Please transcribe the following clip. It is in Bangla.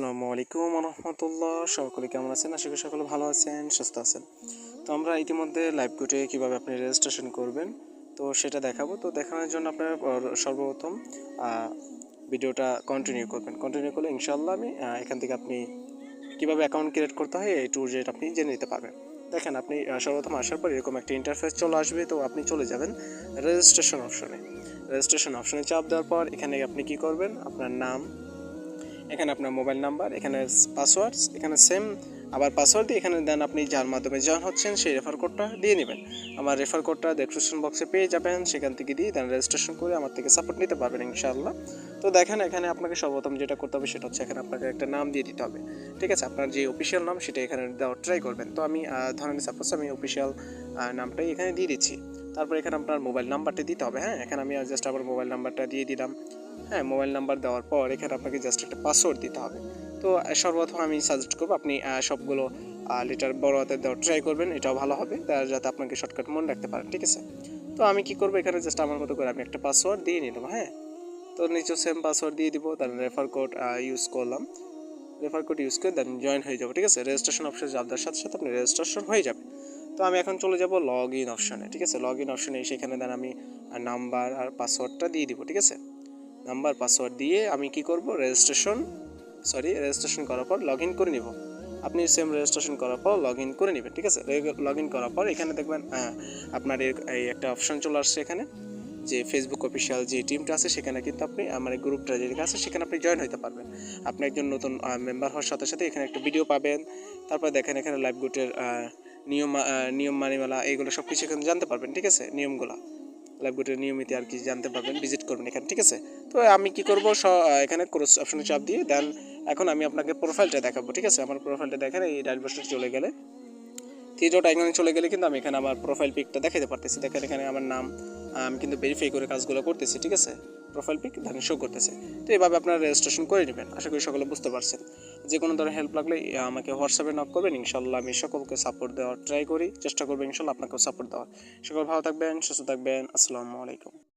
আসসালামু আলাইকুম রহমতুল্লাহ সকলে কেমন আছেন? আশা করি সকলে ভালো আছেন, সুস্থ আছেন। তো আমরা ইতিমধ্যে লাইভ কোটে কীভাবে আপনি রেজিস্ট্রেশন করবেন, তো সেটা দেখাবো। তো দেখানোর জন্য আপনার সর্বপ্রথম ভিডিওটা কন্টিনিউ করবেন। কন্টিনিউ করলে ইনশাল্লাহ আমি এখান থেকে আপনি কীভাবে অ্যাকাউন্ট ক্রিয়েট করতে হয়, এই ট্যুর জেড আপনি জেনে নিতে পারবেন। দেখেন, আপনি সর্বপ্রথম আসার পর এরকম একটা ইন্টারফেস চলে আসবে, তো আপনি চলে যাবেন রেজিস্ট্রেশন অপশনে রেজিস্ট্রেশন অপশনে চাপ দেওয়ার পর এখানে আপনি কি করবেন, আপনার নাম এখানে আপনার মোবাইল নাম্বার, এখানে পাসওয়ার্ড এখানে সেম আবার পাসওয়ার্ড দিয়ে এখানে দেন আপনি যার মাধ্যমে জয়েন হচ্ছেন, সেই রেফার কোডটা দিয়ে নেবেন। আমার রেফার কোডটা ডেসক্রিপশন বক্সে পেয়ে যাবেন, সেখান থেকে দিয়ে দেন রেজিস্ট্রেশন করে আমার থেকে সাপোর্ট নিতে পারবেন ইনশাআল্লাহ। তো দেখেন, এখানে আপনাকে সর্বপ্রথম যেটা করতে হবে সেটা হচ্ছে এখানে আপনাকে একটা নাম দিয়ে দিতে হবে। ঠিক আছে, আপনার যে অফিসিয়াল নাম সেটা এখানে দেওয়ার ট্রাই করবেন। তো আমি ধরেন সাপোজ আমি অফিসিয়াল নামটাই এখানে দিয়ে দিচ্ছি। তারপর এখানে আপনার মোবাইল নাম্বারটা দিতে হবে হ্যাঁ? এখানে আমি জাস্ট আবার মোবাইল নাম্বারটা দিয়ে দিলাম। হ্যাঁ মোবাইল নাম্বার দেওয়ার পর এখানে আপনাকে জাস্ট একটা পাসওয়ার্ড দিতে হবে। তো সর্বপ্রথম আমি সাজেস্ট করব আপনি সবগুলো লিটার বড় হাতে দেওয়ার ট্রাই করবেন, এটাও ভালো হবে যাতে আপনাকে শর্টকাট মনে রাখতে পারেন, ঠিক আছে? তো আমি কি করব এখানে জাস্ট আমার মতো করে আমি একটা পাসওয়ার্ড দিয়ে নিলাম হ্যাঁ? তো নিচেও সেম পাসওয়ার্ড দিয়ে দিব তার রেফার কোড ইউজ করলাম। রেফার কোড ইউজ করে দেন জয়েন হয়ে যাবে, ঠিক আছে? রেজিস্ট্রেশন অপশন যাওয়ার সাথে সাথে আপনি রেজিস্ট্রেশন হয়ে যাবে। তো আমি এখন চলে যাব লগ ইন অপশনে ঠিক আছে? লগ ইন অপশনে সেখানে দেন আমি নাম্বার আর পাসওয়ার্ডটা দিয়ে দিব, ঠিক আছে? নাম্বার পাসওয়ার্ড দিয়ে আমি কি করব? রেজিস্ট্রেশন সরি রেজিস্ট্রেশন করার পর লগ ইন করে নিব। আপনি সেম রেজিস্ট্রেশন করার পর লগ ইন করে নেবেন, ঠিক আছে? লগ ইন করার পর এখানে দেখবেন আপনার এই একটা অপশন চলে আসছে এখানে, যে ফেসবুক অফিসিয়াল যে টিমটা আছে, সেখানে কিন্তু আপনি আমার গ্রুপটা যেটা আছে, সেখানে আপনি জয়েন হতে পারবেন। আপনি একজন নতুন মেম্বার হওয়ার সাথে সাথে এখানে একটা ভিডিও পাবেন। তারপর দেখেন এখানে লাইভ গুটের নিয়ম নিয়ম মানিমালা এইগুলো সব কিছু এখানে জানতে পারবেন, ঠিক আছে? নিয়মগুলো। লাইভ গুটের নিয়মিত আর কি জানতে পারবেন ভিজিট করবেন এখানে, ঠিক আছে? তো আমি কি করব? এখানে ক্রস অপশনে চাপ দিয়ে দেন এখন আমি আপনাকে প্রোফাইলটা দেখাবো, ঠিক আছে? আমার প্রোফাইলটা দেখেন, এই ডাইভার্সটা চলে গেলে। থ্রিডট আইকনে চলে গেলে কিন্তু আমি এখানে আমার প্রোফাইল পিকটা দেখাতে পারতেছি। দেখেন এখানে আমার নাম আমি কিন্তু ভেরিফাই করে কাজগুলো করতেছি, ঠিক আছে? প্রোফাইল পিক ধারণ শো করতেছে। তো এইভাবে আপনারা রেজিস্ট্রেশন করে নেবেন। আশা করি সকলে বুঝতে পারছেন। যে কোনো ধরনের হেল্প লাগলে আমাকে হোয়াটসঅ্যাপে নক করবেন। ইনশাল্লাহ আমি সকলকে সাপোর্ট দেওয়ার ট্রাই করি। চেষ্টা করব ইনশাল্লাহ আপনাকেও সাপোর্ট দেওয়ার। সকল ভালো থাকবেন, সুস্থ থাকবেন। আসসালামু আলাইকুম।